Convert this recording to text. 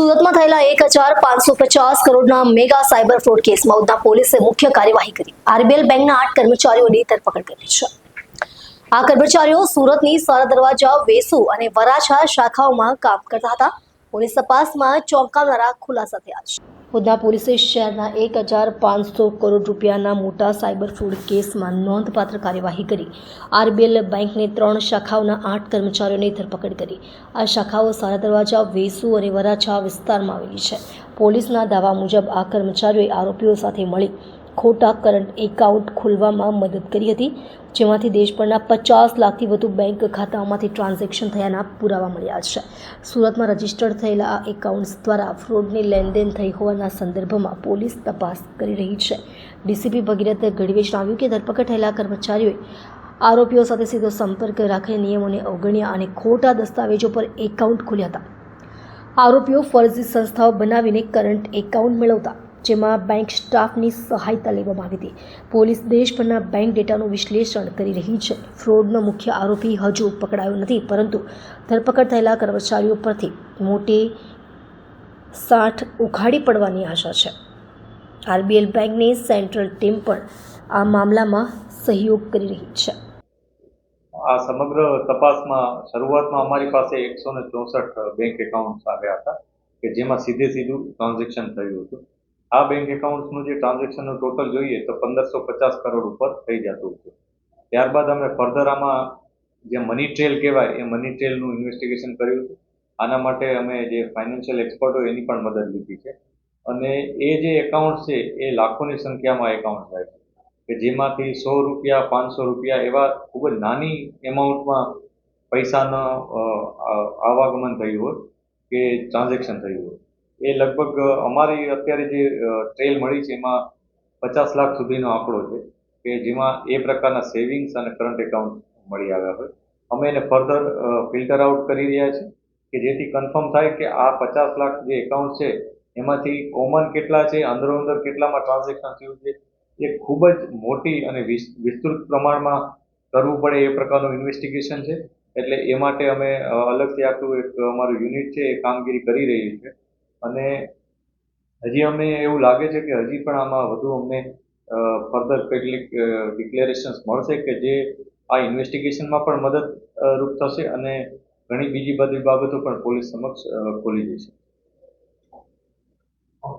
સુરતમાં થયેલા એક હજાર પાંચસો પચાસ કરોડના મેગા સાયબર ફ્રોડ કેસમાં ઉધના પોલીસે મુખ્ય કાર્યવાહી કરી. આરબીએલ બેંકના આઠ કર્મચારીઓની ધરપકડ કરી છે. આ કર્મચારીઓ સુરતની સારા દરવાજા, વેસુ અને વરાછા શાખાઓમાં કામ કરતા હતા. પોલીસ તપાસમાં ચોંકાવનારા ખુલાસા થયા છે. ઉધના પોલીસે શહેરના એક હજાર પાંચસો કરોડ રૂપિયાના મોટા સાયબર ફ્રોડ કેસમાં નોંધપાત્ર કાર્યવાહી કરી. આરબીએલ બેંકની ત્રણ શાખાઓના આઠ કર્મચારીઓની ધરપકડ કરી. આ શાખાઓ સારા દરવાજા, વેસુ અને વરાછા વિસ્તારમાં આવેલી છે. પોલીસના દાવા મુજબ આ કર્મચારીઓએ આરોપીઓ સાથે મળી ખોટા કરંટ એકાઉન્ટ ખોલવામાં મદદ કરી હતી, જેમાંથી દેશભરના પચાસ લાખથી વધુ બેંક ખાતાઓમાંથી ટ્રાન્ઝેક્શન થયાના પુરાવા મળ્યા છે. સુરતમાં રજીસ્ટર્ડ થયેલા આ એકાઉન્ટ્સ દ્વારા ફ્રોડની લેનદેન થઈ હોવાના સંદર્ભમાં પોલીસ તપાસ કરી રહી છે. ડીસીપી ભગીરથ ગઢવીએ જણાવ્યું કે ધરપકડ થયેલા કર્મચારીઓએ આરોપીઓ સાથે સીધો સંપર્ક રાખીને નિયમોને અવગણ્યા અને ખોટા દસ્તાવેજો પર એકાઉન્ટ ખોલ્યા હતા. આરોપીઓ ફરજી સંસ્થાઓ બનાવીને કરંટ એકાઉન્ટ મેળવતા જેમાં બેંક સ્ટાફની સહાયતા લેવામાં આવી હતી. પોલીસ દેશભરના બેંક ડેટાનું વિશ્લેષણ કરી રહી છે. ફ્રોડનો મુખ્ય આરોપી હજુ પકડાયો નથી, પરંતુ ધરપકડ થયેલા કર્મચારીઓ પરથી મોટી સાઠ ઉઘાડી પડવાની આશા છે. આરબીએલ બેંકની સેન્ટ્રલ ટીમ પણ આ મામલામાં સહયોગ કરી રહી છે. આ સમગ્ર તપાસમાં શરૂઆતમાં અમારી પાસે એકસો ને ચોસઠ બેંક એકાઉન્ટ્સ આવ્યા હતા, કે જેમાં સીધે સીધું ટ્રાન્ઝેક્શન થયું હતું. આ બેંક એકાઉન્ટ્સનું જે ટ્રાન્ઝેક્શનનું ટોટલ જોઈએ તો પંદરસો પચાસ કરોડ ઉપર થઈ જતું હતું. ત્યારબાદ અમે ફર્ધર આમાં જે મની ટ્રેલ કહેવાય, એ મની ટ્રેલનું ઇન્વેસ્ટિગેશન કર્યું હતું. આના માટે અમે જે ફાઇનાન્શિયલ એક્સપર્ટ હોય એની પણ મદદ લીધી છે. અને એ જે એકાઉન્ટ છે, એ લાખોની સંખ્યામાં એકાઉન્ટ થાય છે. કે જેમાંથી સો રૂપિયા, પાંચસો રૂપિયા એવા ખૂબ જ નાની એમાઉન્ટમાં પૈસાનો આવાગમન થયું હોય કે ટ્રાન્ઝેક્શન થયું હોય. એ લગભગ અમારી અત્યારે જે ટ્રેલ મળી છે, એમાં પચાસ લાખ સુધીનો આંકડો છે, કે જેમાં એ પ્રકારના સેવિંગ્સ અને કરંટ એકાઉન્ટ મળી આવ્યા હોય. અમે એને ફર્ધર ફિલ્ટર આઉટ કરી રહ્યા છીએ, કે જેથી કન્ફર્મ થાય કે આ પચાસ લાખ જે એકાઉન્ટ છે, એમાંથી કોમન કેટલા છે, અંદરો અંદર કેટલામાં ટ્રાન્ઝેક્શન થયું છે, એ ખૂબ જ મોટી અને વિસ્તૃત પ્રમાણમાં કરવું પડે એ પ્રકારનું ઇન્વેસ્ટિગેશન છે. એટલે એ માટે અમે અલગથી આખું એક અમારું યુનિટ છે, એ કામગીરી કરી રહી છે. અને હજી અમને એવું લાગે છે કે હજી પણ આમાં વધુ અમને ફર્ધર કેટલીક ડિક્લેરેશન્સ મળશે કે જે આ ઇન્વેસ્ટિગેશનમાં પણ મદદરૂપ થશે અને ઘણી બીજી બધી બાબતો પણ પોલીસ સમક્ષ ખોલી જશે